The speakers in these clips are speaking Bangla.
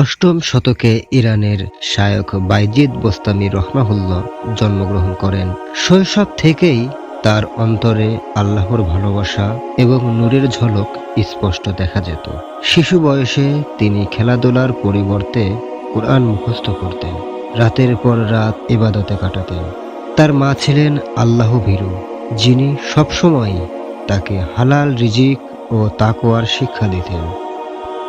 অষ্টম শতকে ইরানের শায়ক বাইজিদ বোস্তামি রহমাহুল্লাহ জন্মগ্রহণ করেন। শৈশব থেকেই তার অন্তরে আল্লাহর ভালোবাসা এবং নূরের ঝলক স্পষ্ট দেখা যেত। শিশু বয়সে তিনি খেলাধুলার পরিবর্তে কোরআন মুখস্থ করতেন, রাতের পর রাত ইবাদতে কাটাতেন। তার মা ছিলেন আল্লাহ ভীরু, যিনি সবসময় তাকে হালাল রিজিক ও তাকোয়ার শিক্ষা দিতেন।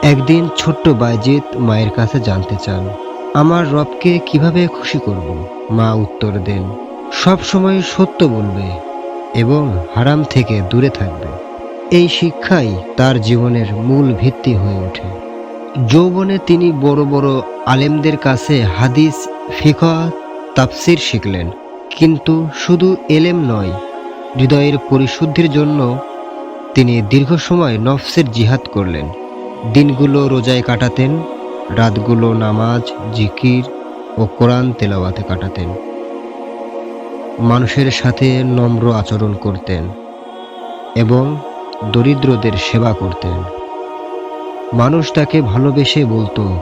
একদিন ছোট্ট বাইজিৎ মায়ের কাছে জানতে চান, আমার রবকে কীভাবে খুশি করব? মা উত্তর দেন, সব সময় সত্য বলবে এবং হারাম থেকে দূরে থাকবে। এই শিক্ষাই তার জীবনের মূল ভিত্তি হয়ে ওঠে। যৌবনে তিনি বড় বড় আলেমদের কাছে হাদিস ফিকা তাফসির শিখলেন। কিন্তু শুধু এলেম নয়, হৃদয়ের পরিশুদ্ধির জন্য তিনি দীর্ঘ সময় নফসের জিহাদ করলেন। দিনগুলো রোজায় কাটাতেন, রাতগুলো নামাজ, জিকির ও কোরআন তেলাওয়াতে কাটাতেন। মানুষের সাথে নম্র আচরণ করতেন এবং দরিদ্রদের সেবা করতেন। মানুষ তাকে ভালোবেসে বলতো,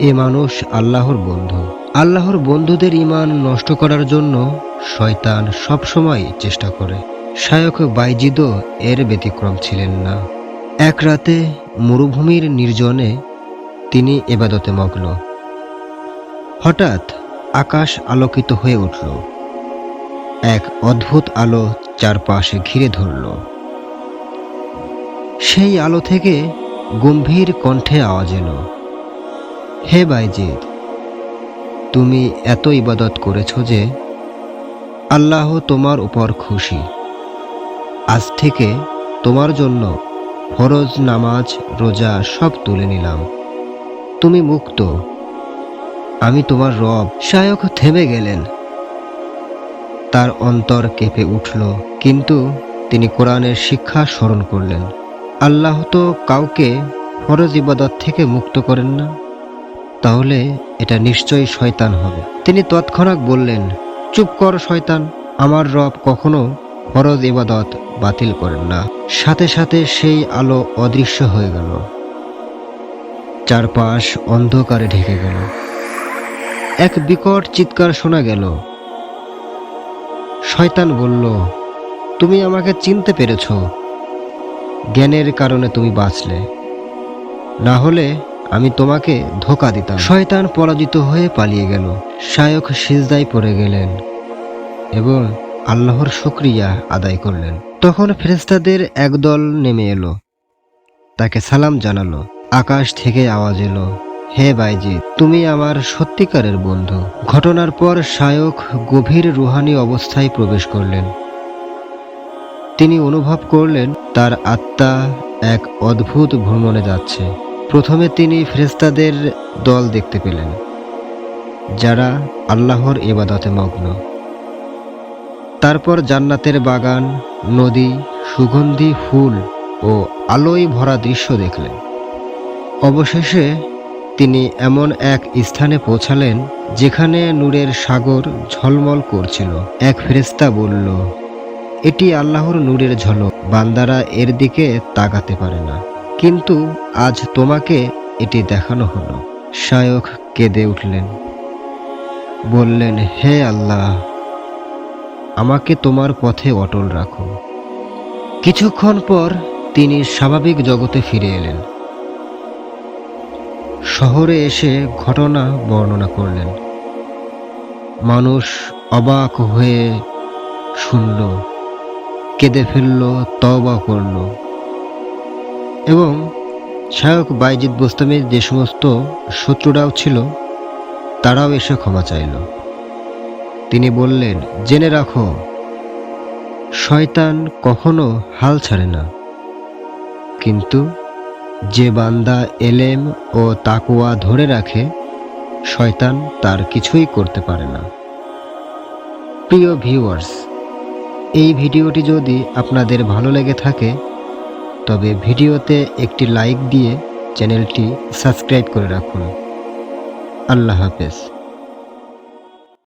এ মানুষ আল্লাহর বন্ধু। আল্লাহর বন্ধুদের ইমান নষ্ট করার জন্য শয়তান সবসময় চেষ্টা করে। শায়ক বাইজিদও এর ব্যতিক্রম ছিলেন না। এক রাতে মরুভূমির নির্জনে তিনি এবাদতে মগ্ন। হঠাৎ আকাশ আলোকিত হয়ে উঠল। এক অদ্ভুত আলো চারপাশে ঘিরে ধরল। সেই আলো থেকে গম্ভীর কণ্ঠে আওয়াজ এলো, হে বাইজিদ, তুমি এত ইবাদত করেছ যে আল্লাহ তোমার উপর খুশি। আজ থেকে তোমার জন্য ফরজ নামাজ, রোজা সব তুলে নিলাম। তুমি মুক্ত। আমি তোমার রব। শায়ক থেমে গেলেন। তার অন্তর কেঁপে উঠল, কিন্তু তিনি কোরআনের শিক্ষা স্মরণ করলেন। আল্লাহ তো কাউকে ফরজ ইবাদত থেকে মুক্ত করেন না। তাহলে এটা নিশ্চয়ই শয়তান হবে। তিনি তৎক্ষণাৎ বললেন, চুপ কর শয়তান। আমার রব কখনো ফরজ ইবাদত বাতিল করেন না। সাথে সাথে সেই আলো অদৃশ্য হয়ে গেল। চারপাশ অন্ধকারে ঢেকে গেল। এক বিকট চিৎকার শোনা গেল। শয়তান বলল, তুমি আমাকে চিনতে পেরেছ। জ্ঞানের কারণে তুমি বাঁচলে। না হলে আমি তোমাকে ধোকা দিতাম। শয়তান পরাজিত হয়ে পালিয়ে গেল। শায়ক সিজদায় পড়ে গেলেন এবং আল্লাহর শুক্রিয়া আদায় করলেন। তখন ফেরেস্তাদের একদল নেমে এলো। তাকে সালাম জানালো। আকাশ থেকে আওয়াজ এলো, হে বাইজি তুমি আমার সত্যিকারের বন্ধু। ঘটনার পর শায়ক গভীর রুহানি অবস্থায় প্রবেশ করলেন। তিনি অনুভব করলেন, তার আত্মা এক অদ্ভুত ভ্রমণে যাচ্ছে। প্রথমে তিনি ফেরেস্তাদের দল দেখতে পেলেন, যারা আল্লাহর ইবাদতে মগ্ন। তারপর জান্নাতের বাগান, নদী, সুগন্ধি, ফুল ও আলোয় ভরা দৃশ্য দেখলেন। অবশেষে তিনি এমন এক স্থানে পৌঁছালেন যেখানে নূরের সাগর ঝলমল করছিল। এক ফেরেস্তা বলল, এটি আল্লাহর নূরের ঝলক, বান্দারা এর দিকে তাকাতে পারে না। কিন্তু আজ তোমাকে এটি দেখানো হলো। শায়ক কেঁদে উঠলেন, বললেন, হে আল্লাহ! আমাকে তোমার পথে অটল রাখো। কিছুক্ষণ পর তিনি স্বাভাবিক জগতে ফিরে এলেন। শহরে এসে ঘটনা বর্ণনা করলেন। মানুষ অবাক হয়ে শুনল, কেঁদে ফেলল, তওবা করল এবং শায়ক বাইজিদ বোস্তামের যে সমস্ত শত্রুরাও ছিল, তারাও এসে ক্ষমা চাইল। তিনি বললেন, জেনে রাখো, শয়তান কখনো হাল ছাড়ে না। কিন্তু যে বান্দা এলেম ও তাকুয়া ধরে রাখে, শয়তান তার কিছুই করতে পারে না। প্রিয় ভিউয়ার্স, এই ভিডিওটি যদি আপনাদের ভালো লেগে থাকে, তবে ভিডিওতে একটি লাইক দিয়ে চ্যানেলটি সাবস্ক্রাইব করে রাখুন। আল্লাহ হাফেজ।